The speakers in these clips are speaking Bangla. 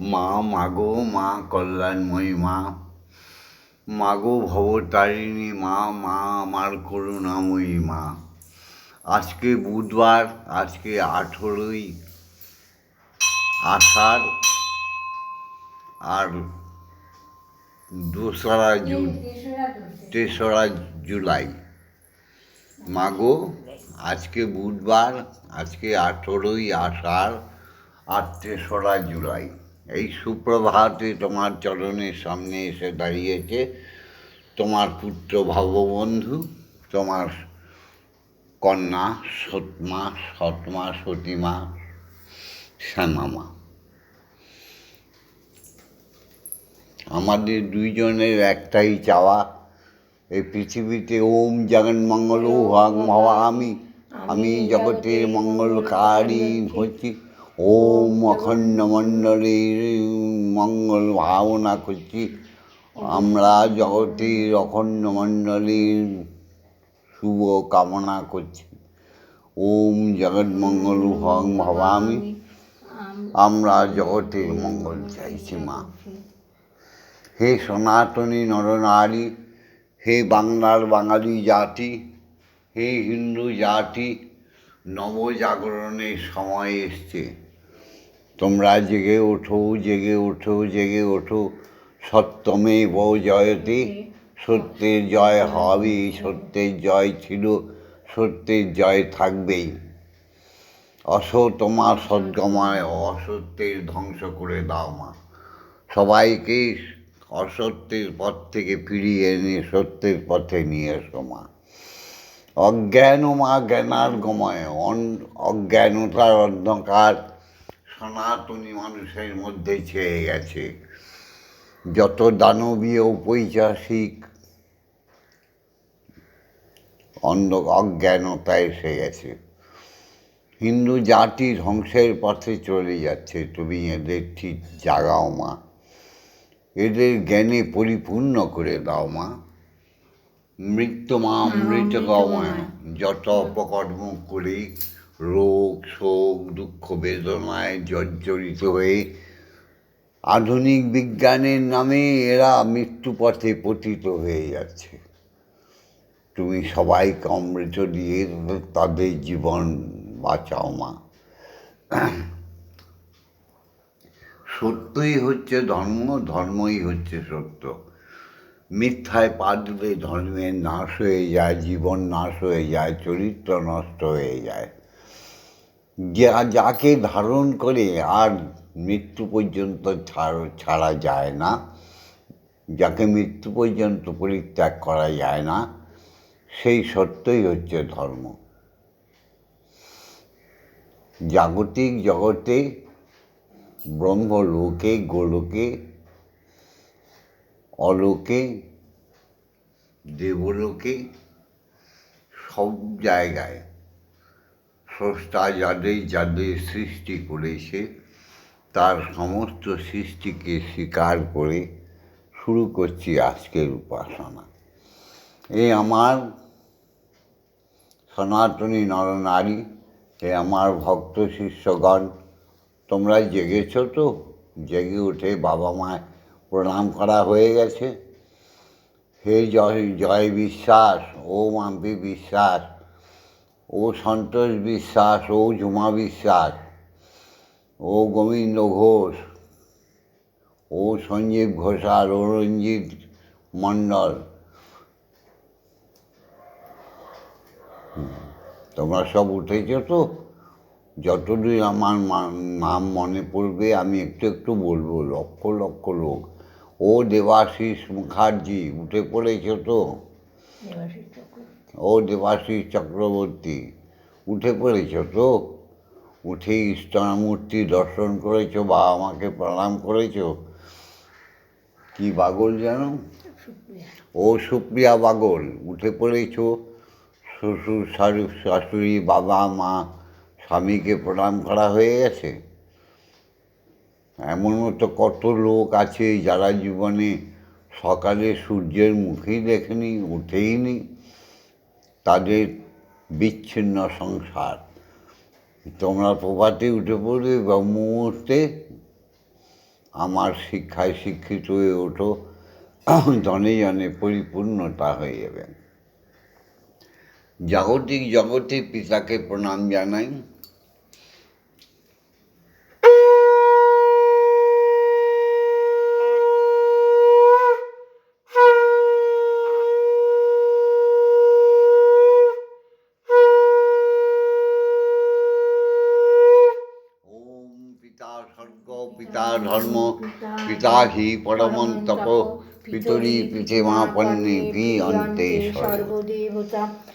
মা, মাগো, মা, কল্যাণময়ী, মা। মাগো, ভবতারিণী, মা মা, আমার করুণাময়ী মা। আজকে বুধবার, আজকে আঠেরোই আষাঢ় আর দোসরা জুন, তেসরা জুলাই। মাগো, আজকে বুধবার, আজকে আঠেরোই আষাঢ় আর তেসরা জুলাই। এই সুপ্রভাতে তোমার চরণের সামনে এসে দাঁড়িয়েছে। তোমার পুত্র ভাববন্ধু, তোমার কন্যা সৎমা সৎমা, সতীমা, শ্যামামা। আমাদের দুইজনের একটাই চাওয়া, এই পৃথিবীতে ওম জগন্মঙ্গল হং ভবামি আমি জগতের মঙ্গলকারী হচ্ছি। ওম অখণ্ড মণ্ডলীর মঙ্গল ভাবনা করছি আমরা জগতের অখণ্ড মণ্ডলীর শুভ কামনা করছি। ওম জগৎমঙ্গল হং ভবামি। আমরা জগতের মঙ্গল চাইছি মা। হে সনাতনী নরনারী, হে বাংলার বাঙালি জাতি, হে হিন্দু জাতি, নবজাগরণের সময় এসছে। তোমরা জেগে ওঠো জেগে ওঠো জেগে ওঠো। সত্যমে বউ জয়তে, সত্যের জয় হবে, সত্যের জয় ছিল, সত্যের জয় থাকবেই। অসৎ তোমার সদ্গময়, অসত্যের ধ্বংস করে দাও মা। সবাইকে অসত্যের পথ থেকে ফিরিয়ে এনে সত্যের পথে নিয়ে এসো মা। অজ্ঞান মা জ্ঞানার গময় অজ্ঞানতার অন্ধকার সনাতনী মানুষের মধ্যে ছেয়ে গেছে। যত দানবীয় ঐতিহাসিক অন্ধ অজ্ঞানতা এসে গেছে। হিন্দু জাতি ধ্বংসের পথে চলে যাচ্ছে। তুমি এদের ঠিক জাগাও মা। এদের জ্ঞানে পরিপূর্ণ করে দাও মা। মৃত্যু মা মৃত গময় যত অপকর্ম করে রোগ, শোক, দুঃখ, বেদনায় জর্জরিত হয়ে আধুনিক বিজ্ঞানের নামে এরা মৃত্যু পথে পতিত হয়ে যাচ্ছে। তুমি সবাইকে অমৃত দিয়ে তাদের জীবন বাঁচাও মা। সত্যই হচ্ছে ধর্ম, ধর্মই হচ্ছে সত্য। মিথ্যায় পা ধর্মের নাশ হয়ে যায়, জীবন নাশ হয়ে যায়, চরিত্র নষ্ট হয়ে যায়। যা, যাকে ধারণ করে আর মৃত্যু পর্যন্ত ছাড় যায় না, যাকে মৃত্যু পর্যন্ত পরিত্যাগ করা যায় না, সেই সত্যই হচ্ছে ধর্ম। জাগতিক জগতে ব্রহ্মলোকে, গোলোকে, অলোকে, দেবলোকে সব জায়গায় স্রষ্টা যাদের যাদের সৃষ্টি করেছে, তার সমস্ত সৃষ্টিকে স্বীকার করে শুরু করছি আজকের উপাসনা। এ আমার সনাতনী নরনারী, এ আমার ভক্ত শিষ্যগণ, তোমরা জেগেছ তো? জেগে উঠে বাবা মায় প্রণাম করা হয়ে গেছে। হে জয় জয় বিশ্বাস ও মাম্পি বিশ্বাস। ও সন্তোষ বিশ্বাস, ও ঝুমা বিশ্বাস, ও গোবিন্দ ঘোষ, ও সঞ্জীব ঘোষাল, ও রঞ্জিত মণ্ডল। তোমরা সব উঠেছ তো? যতদূর আমার নাম মনে পড়বে, আমি একটু একটু বলব, লক্ষ লক্ষ লোক। ও দেবাশিস মুখার্জি, উঠে পড়েছ তো। ও দেবাশিস চক্রবর্তী, উঠে পড়েছ তো? উঠে ঈশ্বরমূর্তি দর্শন করেছ, বাবা মাকে প্রণাম করেছ? কি বাগল জানো? ও সুপ্রিয়া বাগল উঠে পড়েছো? শ্বশুর শাশু- শাশুড়ি, বাবা, মা, স্বামীকে প্রণাম করা হয়ে গেছে? এমন মতো কত লোক আছে যারা জীবনে সকালে সূর্যের মুখেই দেখেনি উঠেইনি তাদের বিচ্ছিন্ন সংসার। তোমরা প্রভাতে উঠে পড়বে মুহূর্তে আমার শিক্ষায় শিক্ষিত হয়ে ওঠো জনে জনে পরিপূর্ণতা হয়ে যাবে। জাগতিক জগতে পিতাকে প্রণাম জানাই ওম পিতা স্বর্গ পিতা ধর্ম হি পরমন্তপ পিতরি পিতেমা পন্নী ভি অন্তে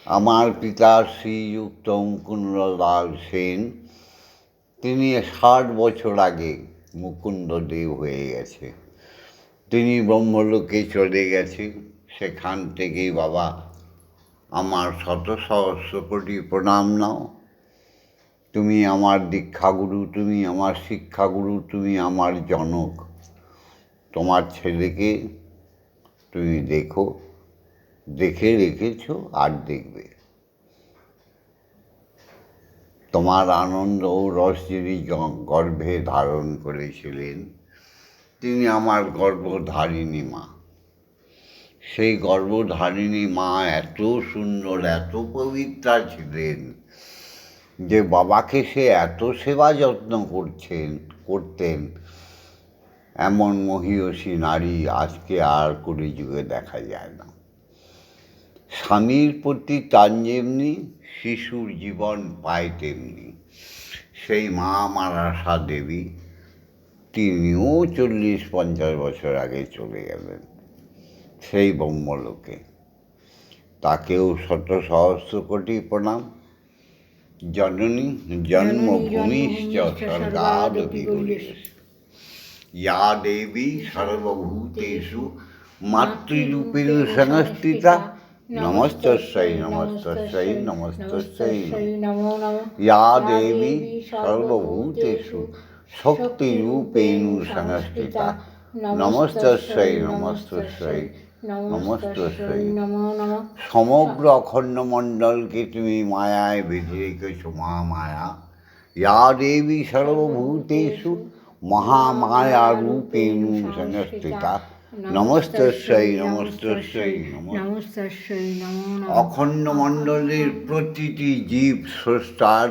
আমার পিতা শ্রীযুক্ত মুকুন্দলাল সেন তিনি ষাট বছর আগে মুকুন্দদেব হয়ে গেছে। তিনি ব্রহ্মলোকে চলে গেছে। সেখান থেকেই বাবা আমার শত সহস্র কোটি প্রণাম নাও। তুমি আমার দীক্ষাগুরু তুমি আমার শিক্ষাগুরু তুমি আমার জনক। তোমার ছেলেকে তুমি দেখো, দেখে রেখেছ আর দেখবে। তোমার আনন্দ ও রস যিনি গর্ভে ধারণ করেছিলেন, তিনি আমার গর্ভধারিণী মা। সেই গর্ভধারিণী মা এত সুন্দর, এত পবিত্রা ছিলেন যে বাবাকে সে এত সেবা যত্ন করছেন, করতেন। এমন মহিয়সী নারী আজকে আর কুড়ি যুগে দেখা যায় না। স্বামীর প্রতি তার যেমনি শিশুর জীবন পায় তেমনি। সেই মা আশা দেবী তিনিও চল্লিশ পঞ্চাশ বছর আগে চলে গেলেন সেই ব্রহ্মলোকে। তাকেও শত সহস্র কোটি প্রণাম। জননী জন্মভূমিশ্চ স্বর্গাদপি। या देवी सर्वभूतेषु मातृरूपेण संस्थिता नमस्तस्यै नमस्तस्यै नमस्तस्यै নমো নমঃ या देवी सर्वभूतेषु शक्तिरूपेण संस्थिता नमस्तस्यै नमस्तस्यै নমস্তস্যৈ। নমো নমঃ সমগ্র অখণ্ড মণ্ডলকে তুমি মায়ায় বেঁধে রেখেছো মহামায়া ইয়া দেবী সর্বভূতেষু মহামায়া রূপেণ সংস্থিতা। নমস্তস্যৈ নমস্তস্যৈ নম নমস্তস্যৈ নমো নমঃ। অখণ্ড মণ্ডলের প্রতিটি জীব স্রষ্টার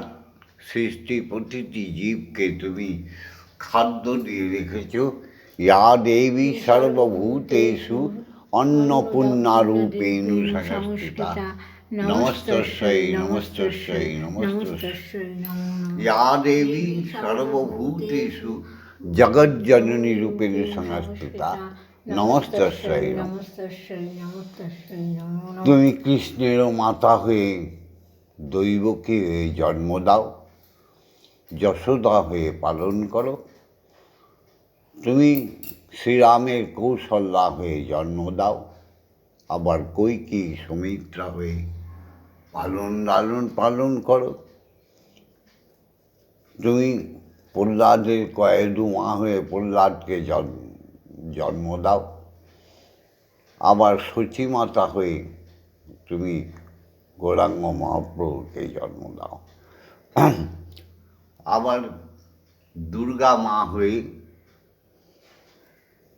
সৃষ্টি প্রতিটি জীবকে তুমি খাদ্য দিয়ে রেখেছ। ইয়া দেবী সর্বভূতেষু অন্নপূর্ণারূপেণ সংস্থিতা। নমস্তস্যৈ নমস্তস্যৈ নমস্তস্যৈ। নমস্তস্যৈ নমো নমঃ। জগজ্জননী রূপে সংস্কৃতা নমস্তস্যই তুমি কৃষ্ণেরও মাতা হয়ে দৈবকে হয়ে জন্ম দাও যশোদা হয়ে পালন করো তুমি শ্রীরামের কৌশল্যা হয়ে জন্ম দাও আবার কৈকি সুমিত্রা হয়ে পালন লালন পালন করো তুমি প্রহ্লাদের কয়েদু মা হয়ে প্রহ্লাদকে জন্ম জন্ম দাও। আবার সচিমাতা হয়ে তুমি গৌরাঙ্গ মহাপ্রভুকে জন্ম দাও। আবার দুর্গা মা হয়ে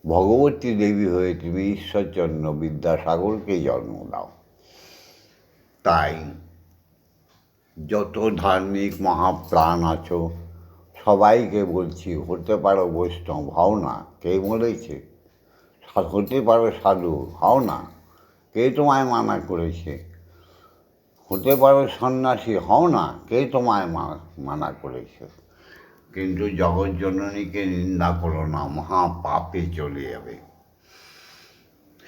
ভগবতী দেবী হয়ে তুমি ঈশ্বরচন্দ্র বিদ্যাসাগরকে জন্ম দাও। তাই যত ধার্মিক মহাপ্রাণ আছো সবাইকে বলছি, হতে পারো বৈষ্ণব হও না। কে বলেছে? হতে পারো সাধু হও না। কে তোমায় মানা করেছে? হতে পারো সন্ন্যাসী হও না। কে তোমায় মানা করেছে? কিন্তু জগৎজননীকে নিন্দা করো না মহা পাপে চলে যাবে।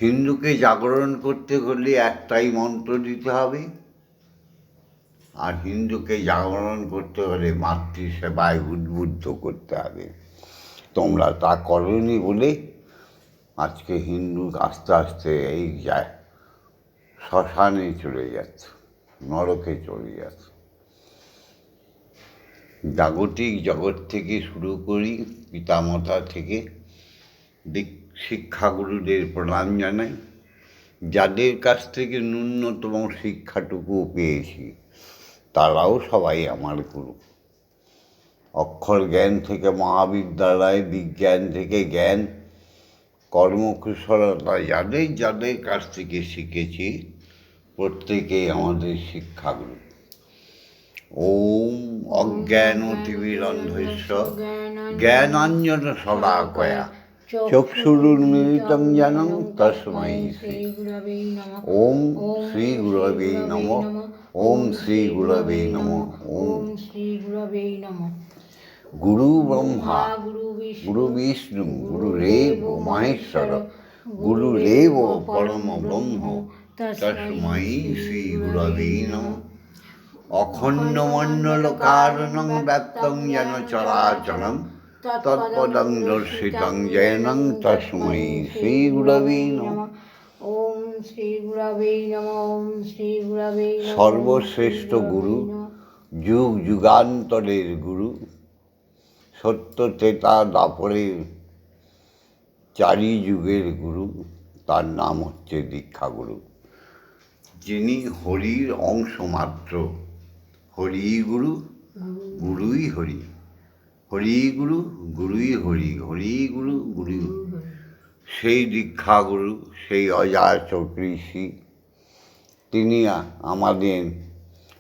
হিন্দুকে জাগরণ করতে হলে একটাই মন্ত্র দিতে হবে আর হিন্দুকে জাগরণ করতে হলে মাতৃসেবায় উদ্বুদ্ধ করতে হবে। তোমরা তা করনি বলে আজকে হিন্দু আস্তে আস্তে এই যায়, শ্মশানে চলে যাচ্ছে, নরকে চলে যাচ্ছে। জাগতিক জগৎ থেকে শুরু করি পিতামাতা থেকে দিক শিক্ষাগুরুদের প্রণাম জানাই। যাদের কাছ থেকে ন্যূনতম শিক্ষাটুকু পেয়েছি। তারাও সবাই আমার গুরু। অক্ষর জ্ঞান থেকে মহাবিদ্যালয়, বিজ্ঞান থেকে জ্ঞান, কর্মকুশলতা যাদের যাদের কাছ থেকে শিখেছি, প্রত্যেকেই আমাদের শিক্ষাগুরু। ওম অজ্ঞান তিবিরন্ধস্য জ্ঞানাঞ্জন সদাকয়া। চক্ষুরুন্মিলিতং যেন তস্मै শ্রী। শ্রীগুরবে নমঃ ওম শ্রী গুরবে নম। ওম শ্রী গুরবে নম। ওম ওম শ্রীগুরবে নমঃ। গুরু ব্রহ্মা গুরু বিষ্ণু গুরু গুরুরেব মহেশ্বর গুরুরেব পরম ব্রহ্ম তস্मै শ্রী গুরবে নম। অখণ্ড মণ্ডল কারণং ব্যক্তং যেন চরাচরম তৎপদং দর্শিতং জয়নং তস্मै শ্রী গুরবে নম। ওম সর্বশ্রেষ্ঠ গুরু, যুগ যুগান্তরের গুরু সত্য তেতা দাপরের চারি যুগের গুরু, তার নাম হচ্ছে দীক্ষাগুরু। যিনি হরির অংশ মাত্র হরি গুরু, গুরুই হরি। হরি গুরু, গুরুই হরি হরি গুরু, গুরুই সেই দীক্ষাগুরু, সেই অজায় চক্রীষী তিনি আমাদের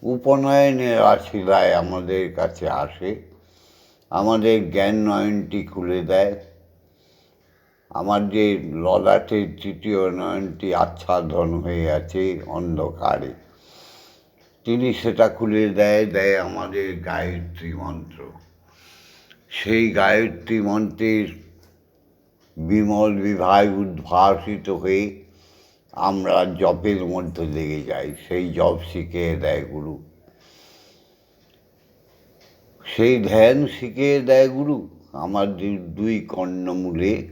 উপনয়নের আশিলায় আমাদের কাছে আসে, আমাদের জ্ঞান নয়নটি খুলে দেয়, আমার যে ললাটের তৃতীয় নয়নটি আচ্ছাদন হয়ে আছে অন্ধকারে, তিনি সেটা খুলে দেয় দেয় আমাদের গায়ত্রী মন্ত্র। সেই গায়ত্রী মন্ত্রের বিমল বিভাগ উদ্ভাসিত হয়ে আমরা জপের মধ্যে লেগে যাই। সেই জপ শিখিয়ে দেয় গুরু। সেই ধ্যান শিখিয়ে দেয় গুরু। আমার দুই কর্ণমূলে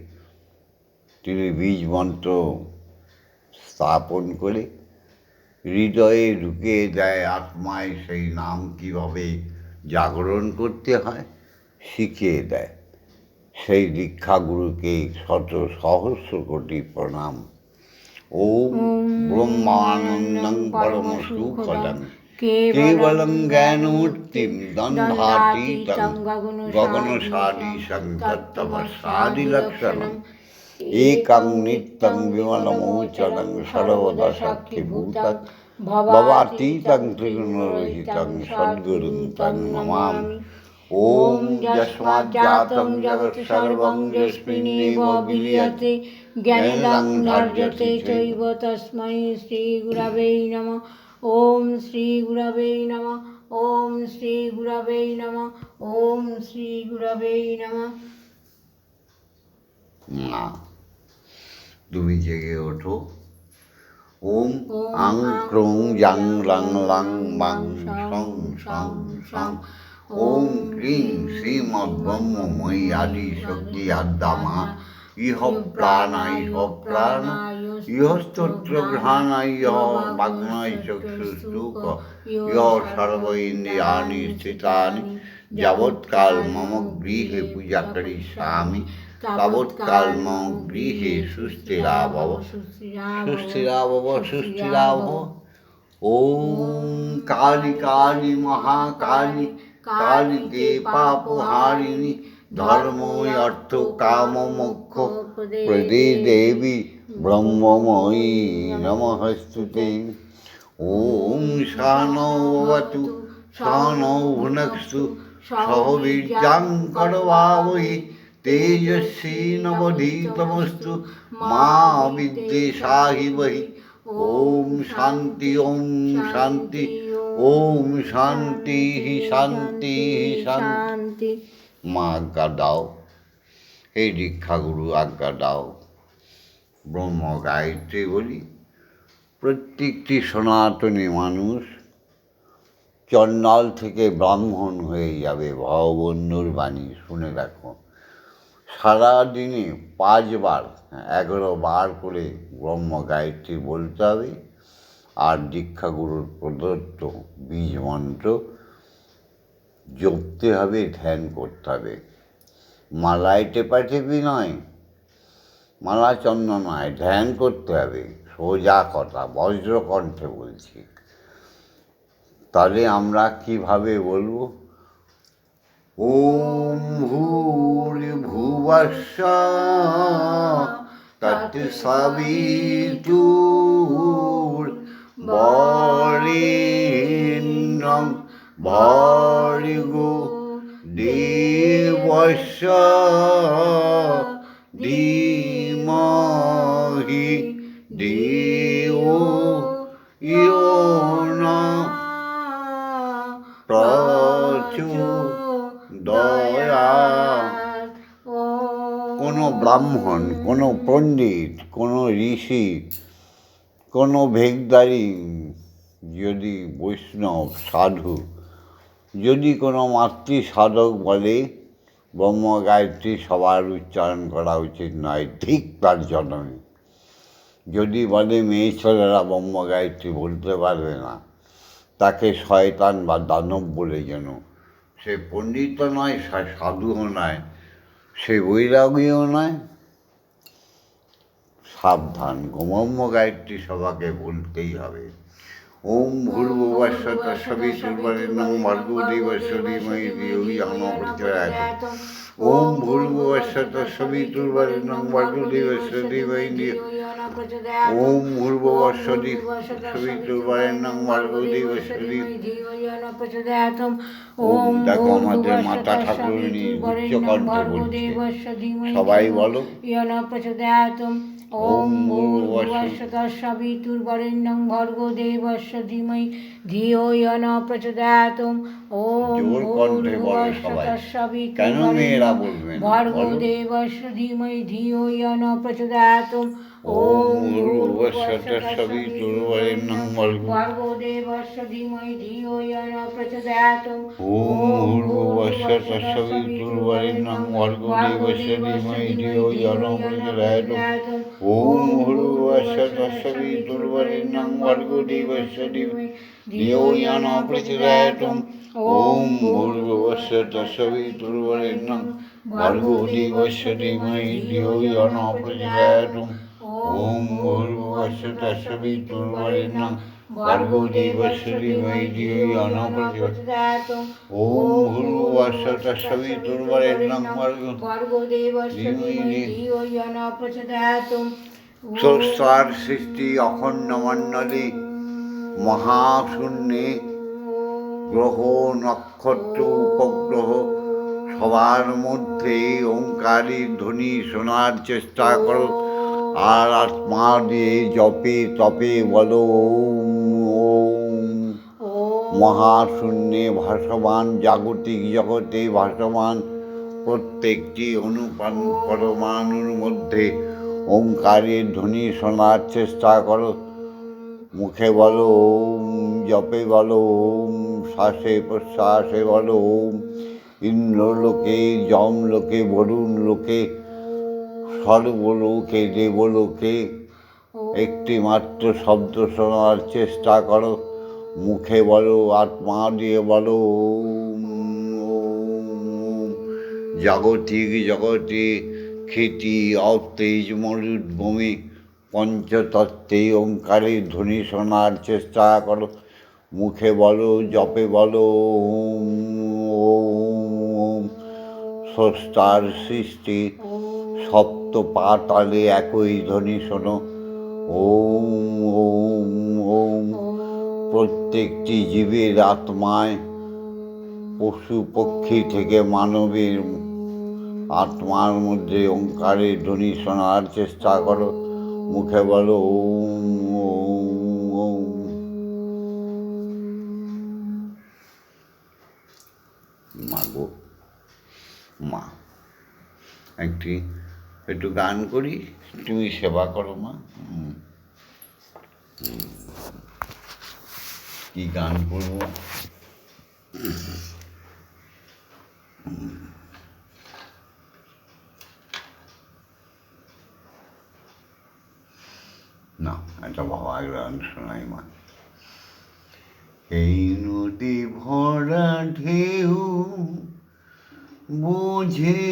তিনি বীজ মন্ত্র স্থাপন করে হৃদয়ে ঢুকিয়ে দেয় আত্মায় সেই নাম কীভাবে জাগরণ করতে হয়, শিখিয়ে দেয়। সেই দীক্ষাগুরুকে শত সহস্র কোটি প্রণাম। ও ব্রহ্মানন্দং পরম সুখদং। কেবলং জ্ঞানমূর্তিম দণ্ডাতীতং গগনসারি সংকটবসাদিলক্ষণম একং নিত্যং বিমলমোচনং সর্বদা ভবাতীতং ত্রিগুণরহিতং সদ্গুরুং তং নমামি। ॐ यस्माज्जातं जगत् सर्वं यस्मिन्नेव विलीयते ज्ञानिदं नर्जते चैव तस्मै श्रीगुरवे नमः ॐ श्रीगुरवे नमः ॐ श्रीगुरवे नमः ॐ श्रीगुरवे नमः তুমি জেগে ওঠো ওম আং ক্রং জাং লাং লাং মাং সং সং সং ওম ক্রিং শ্রীমদ্ব্রহ্মময়ী আদি শক্তি আদ্যামা। ইহ প্রাণা ইহ প্রাণ ইহ গ্রহাণায়, ইহ বাগ্নায় চক্ষুস্তুক ইহ সর্ব ইন্দ্রিয়াণি স্থিতানি। যাবৎকাল মম গৃহে পূজা করিষ্যামি তাবৎকাল মম গৃহে সুস্থিরা ভব সুস্থিরা ভব সুস্থিরা ভব ওম কালী কালী, মহাকালী। কালীকে পাপহারিণী ধর্ম অর্থ, কাম মোক্ষ, প্রদে দেবী, ব্রহ্মময়ী নমস্তুতে ওম শানবতু শানৌ ভুনক্তু সহবীর্যাং করবাবহি, তেজস্বী নবধীতমস্তু, মা বিদ্বেষাহি বহি ওম শান্তি ওম শান্তি ওম শান্তি শান্তি শান্তি শান্তি মা আজ্ঞা দাও এই দীক্ষাগুরু আজ্ঞা দাও। ব্রহ্ম গায়ত্রী বলি প্রত্যেকটি সনাতনী মানুষ চন্ডাল থেকে ব্রাহ্মণ হয়ে যাবে ভববন্ধুর বাণী শুনে রাখো সারাদিনে পাঁচবার এগারো বার করে ব্রহ্ম গায়ত্রী বলতে হবে। আর দীক্ষাগুরুর প্রদত্ত বীজ মন্ত্র জপতে হবে, ধ্যান করতে হবে। মালায় টেপা টেপি নয়, মালা চন্দ্র নয়, ধ্যান করতে হবে। সোজা কথা, বজ্রকণ্ঠে বলছি। তাহলে আমরা কীভাবে বলব? ওম ভূর ভুবাসা তাতে সাবিতু বরিন্নং বরিগু দেবস্য ধীমহি দেও ইয়ো ন দয়া কোনো ব্রাহ্মণ কোনো পণ্ডিত কোনো ঋষি কোনো ভেগদারি যদি বৈষ্ণব, সাধু, যদি কোনো মাতৃ সাধক বলে, ব্রহ্ম গায়ত্রী সবার উচ্চারণ করা উচিত নয়, ঠিক তার জন্মে। যদি বলে মেয়ে ছেলেরা ব্রহ্ম গায়ত্রী বলতে পারবে না, তাকে শয়তান বা দানব বলে যেন। সে পণ্ডিত নয়, সা- সাধুও নয়, সে বৈরাগীও নয়। সাবধান। গোমম্য গায়ত্রী সবাকে বলতেই হবে। ওম ভূর্ভুবস্ব ইয়ো ওম ভূর্ভুবস্ব তস্বিতুর্বরেণ্যং ভর্গো দেবস্য ধীমহি ধিয়ো ওম ভূর্ভুবস্ব তস্বিতুর্বরেণ্যং ভর্গো দেবস্য ধীমহি ওম দেখো আমাদের মাতা উচ্চকণ্ঠে বলছে। সবাই বলো। ওম ভূর্ভুবস্বতঃসবিতুর্বরেণ্যং ওম না? ভর্গো বলো। দেবস্য ধীমহি ন প্রচোদয়াৎ ওম ভূর্ভুবস্ব তস্বিতুর্বরেণ্যং ভর্গো ভর্গো ধীমহি ন প্রচোদয়াৎ ওম ভূর্ভুবস্ব তস্বিতুর্বরেণ্যং ভর্গো দেবস্য ধীমহি ধিয়ো ইয়ো ন প্রচোদয়াৎ ওম ভূর্ভুবস্ব তস্বিতুর্বরেণ্যং ভর্গো দেবস্য ধীমহি ধিয়ো ইয়ো ন প্রচোদয়াৎ ওম ভূর্ভুবস্ব তস্বিতুর্বরেণ্যং ভর্গো দেবস্য ধীমহি ধিয়ো ইয়ো ন প্রচোদয়াৎ ওম ধিয়ো ইয়ো ন প্রচোদয়াৎ ওম ভূর্ভুবস্ব তস্বিতুর্বরেণ্যং ভর্গো ভর্গো দেবস্য ধীমহি ধিয়ো ইয় ন প্রচোদয়াৎ স্রষ্টার সৃষ্টি অখণ্ড মণ্ডলে মহাশূন্যে গ্রহ নক্ষত্র উপগ্রহ সবার মধ্যে ওঙ্কারের ধ্বনি শোনার চেষ্টা করো আর আত্মা দিয়ে জপে তপে বলো ওম মহাশূন্যে ভাসমান জাগতিক জগতে ভাসমান প্রত্যেকটি অনুপান পরমাণুর মধ্যে ওঙ্কারের ধ্বনি শোনার চেষ্টা করো মুখে বলো ওম জপে বলো ওম শ্বাসে প্রশ্বাসে বলো ওম ইন্দ্রলোকে যম লোকে বরুণ লোকে সর্বলোকে দেবলোকে একটি মাত্র শব্দ শোনার চেষ্টা করো। মুখে বলো আত্মা দিয়ে বলো জাগতিক জগতে খ্যাতি অতেজ মরুদ্ভূমি পঞ্চতত্ত্বে ওঙ্কারের ধ্বনি শোনার চেষ্টা করো। মুখে বলো জপে বলো ওম ওম ওম। স্রষ্টার সৃষ্টি সপ্ত পাতালে একই ধ্বনি শোনো। ওম ওম ওম। প্রত্যেকটি জীবের আত্মায় পশু পক্ষী থেকে মানবের আত্মার মধ্যে ওঙ্কারের ধ্বনি শোনার চেষ্টা করো। মুখে বলো, ওম ওম মা, একটি একটু গান করি, তুমি সেবা করো মা। কি গান করব? না, এটা বাবা গান শোনাই মা। এই নদী ভরা ঢেউ বোঝে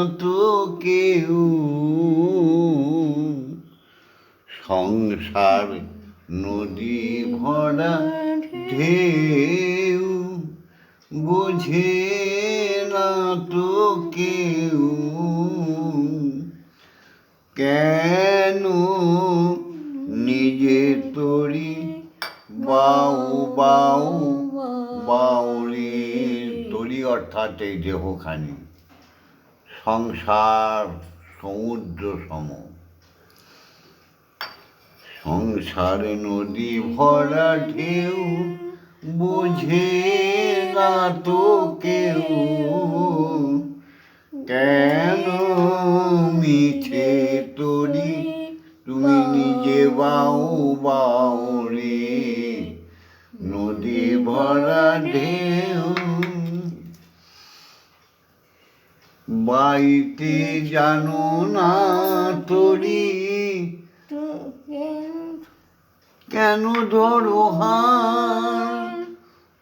না তো কেউ। সংসার নদী ভরা ঢেউ, বুঝে না তো কেউ। কেন নিজে তরি বাউ বাউ বাউরি তরি অর্থাৎ এই দেহখানি। সংসার সমুদ্র সম। সংসারে নদী ভরা ঢেউ, বুঝে না তো কেউ। কেন মিছে তরি, তুমি নিজে বাউ বাউ রে নদী ভরা ঢেউ বাইতে জানো না তরি। কেন ধরো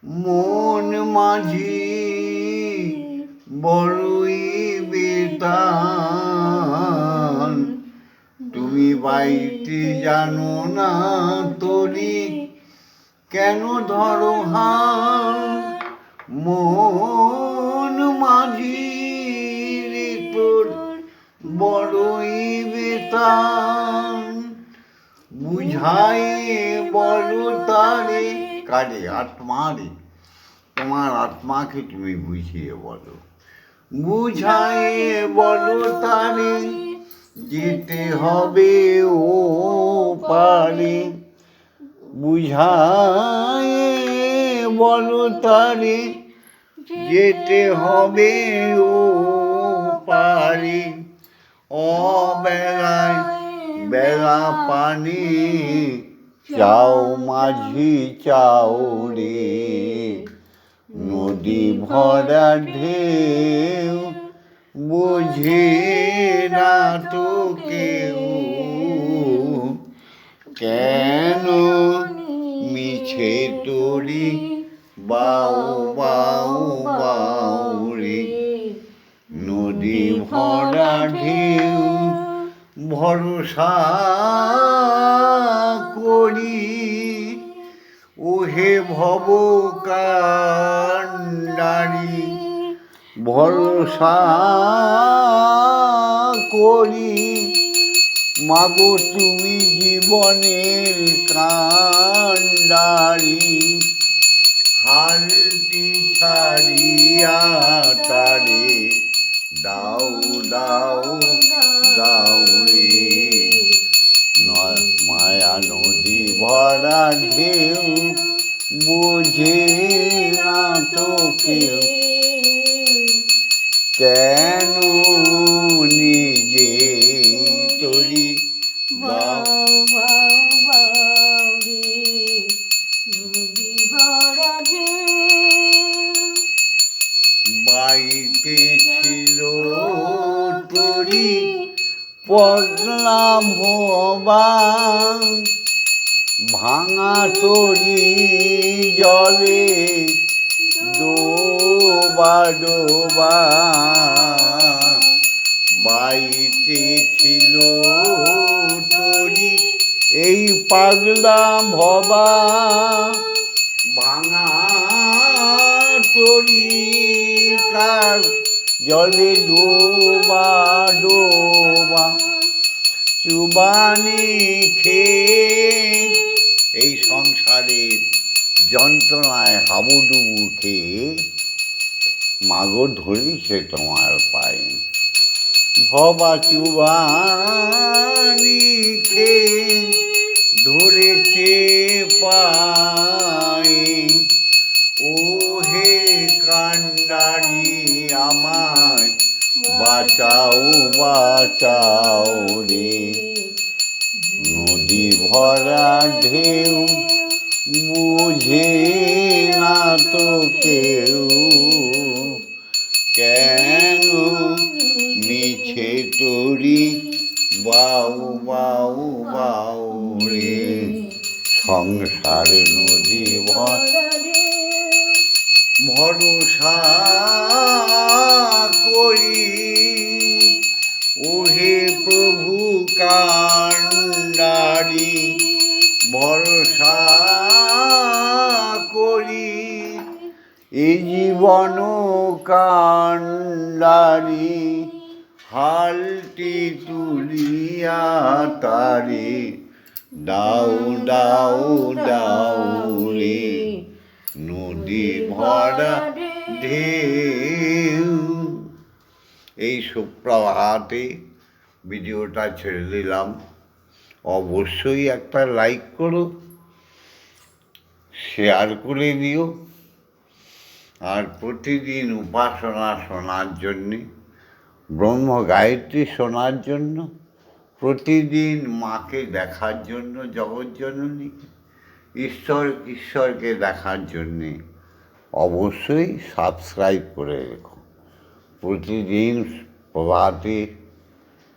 মন মাঝি বড়ই বেতান। তুমি বাইতে জানো না তরি। কেন ধরো মন মাঝি তোর বড়ই বেতান। বুঝাই বলো তারে কারে আত্মারে তোমার আত্মাকে তুমি বুঝিয়ে বলো। বুঝাই বলো তারে, যেতে হবে ও পারে। বুঝাই বলো তারে, যেতে হবে ও পারে অবেলায় বেলা পানি, চাও মাঝি চাও রে নদী ভরা ঢেউ, বুঝে না তো কেউ, কেন মিছে তরি বাউ বাউ বাউ রে নদী ভরা ঢেউ, ভরসা করি। ওহে ভব কান্ডারি ভরসা করি। মাগো, তুমি জীবনের কান্ডারি হালটি ছাড়িয়া তারে দাও দাও দাও রে। মায়া নদী ভরা ঢেউ, বুঝে না তো কেউ। কেন নিজে তরি? বাউ পগলা ভোবা ভাঙা তরি জলে ডোবা ডোবা। বাইতে ছিল তরি, এই পাগলা ভবা ভাঙা তরি তার জলে ডোবা ডোবা, চুবানি খেয়ে এই সংসারের যন্ত্রণায় হাবুডুবু খেয়ে মাগো ধরিছে তোমার পায়ে। ভবা চুবানি খেয়ে ধরেছে পায়ে। ও হে কান্ডারি আমায়, বাঁচাও বাঁচাও রে। নদী ভরা ঢেউ বুঝে না তো কেউ। কেন মিছে তরি, বাউ বাউ বাউ রে। সংসার নদী ভর ভরসা করি। ওহে প্রভু কান্ডারি ভরসা করি। এ জীবন কান্ডারি, হালটি তুলিয়া তারে। দাও দাও দাও রে। নদী ভরা ঢেউ। এই সুপ্রভাতে ভিডিওটা ছেড়ে দিলাম। অবশ্যই একটা লাইক করো, শেয়ার করে দিও। আর প্রতিদিন উপাসনা শোনার জন্যে, ব্রহ্ম গায়ত্রী শোনার জন্য, প্রতিদিন মাকে দেখার জন্য জগৎজননী ঈশ্বর, ঈশ্বরকে দেখার জন্যে অবশ্যই সাবস্ক্রাইব করে রেখো। প্রতিদিন প্রভাতে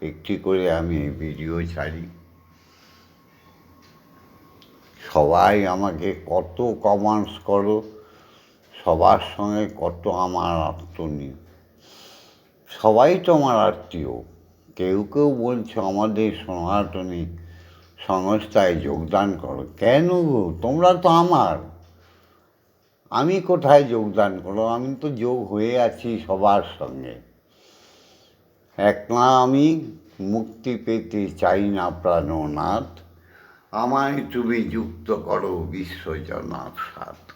একটি করে আমি ভিডিও ছাড়ি। সবাই আমাকে কত কমেন্টস করো, সবার সঙ্গে কত আমার আত্মনীয় সবাই তো আমার আত্মীয়। কেউ কেউ বলছে, আমাদের সনাতনী সংস্থায় যোগদান করো। কেন গো? তোমরা তো আমার। আমি কোথায় যোগদান করো আমি তো যোগ হয়ে আছি সবার সঙ্গে। একলা আমি মুক্তি পেতে চাই না, প্রাণনাথ। আমায় তুমি যুক্ত করো বিশ্বজনাথ সাথ।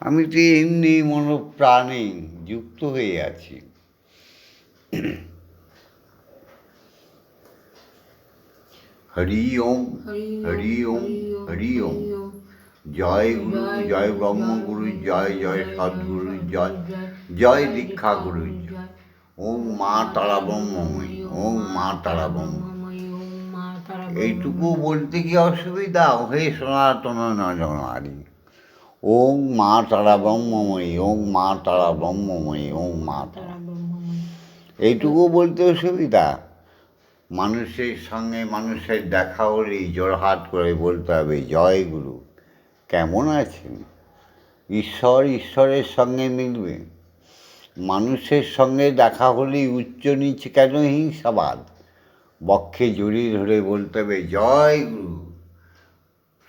আমি তো এমনি মনোপ্রাণে যুক্ত হয়ে আছি। হরি ওম হরি ওম হরি ওম। জয় গুরু, জয় ব্রহ্মগুরু জয় জয় সদ্গুরু, জয় জয় দীক্ষা গুরু, জয়। ওম মা তারা ব্রহ্মময়ী, ওম মা তারা ব্রহ্ম এইটুকু বলতে কি অসুবিধা? হে সনাতন নজনারী। ওম মা তারা ব্রহ্মময়ী, ওম মা তারা ব্রহ্মময়ী, ওম মা তারা এইটুকু বলতে অসুবিধা? মানুষের সঙ্গে মানুষের দেখা হলেই জোরহাট করে বলতে হবে, জয় গুরু, কেমন আছেন? ঈশ্বর ঈশ্বরের সঙ্গে মিলবে। মানুষের সঙ্গে দেখা হলেই উচ্চ নিচ কেন হিংসাবাদ? বক্ষে জড়িয়ে ধরে বলতে হবে, জয় গুরু।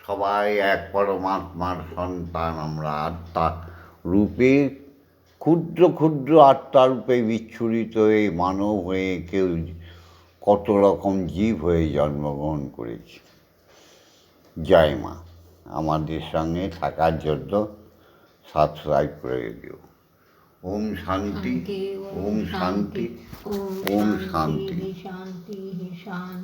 সবাই এক পরমাত্মার সন্তান, আমরা আত্মা রূপে, ক্ষুদ্র ক্ষুদ্র আত্মারূপে বিচ্ছুরিত হয়ে মানব হয়ে কেউ কত রকম জীব হয়ে জন্মগ্রহণ করেছি। জয় মা আমাদের সঙ্গে থাকার জন্য সাবস্ক্রাইব করে দিও। ওম শান্তি ওম শান্তি ওম শান্তি শান্তি। শান্তি।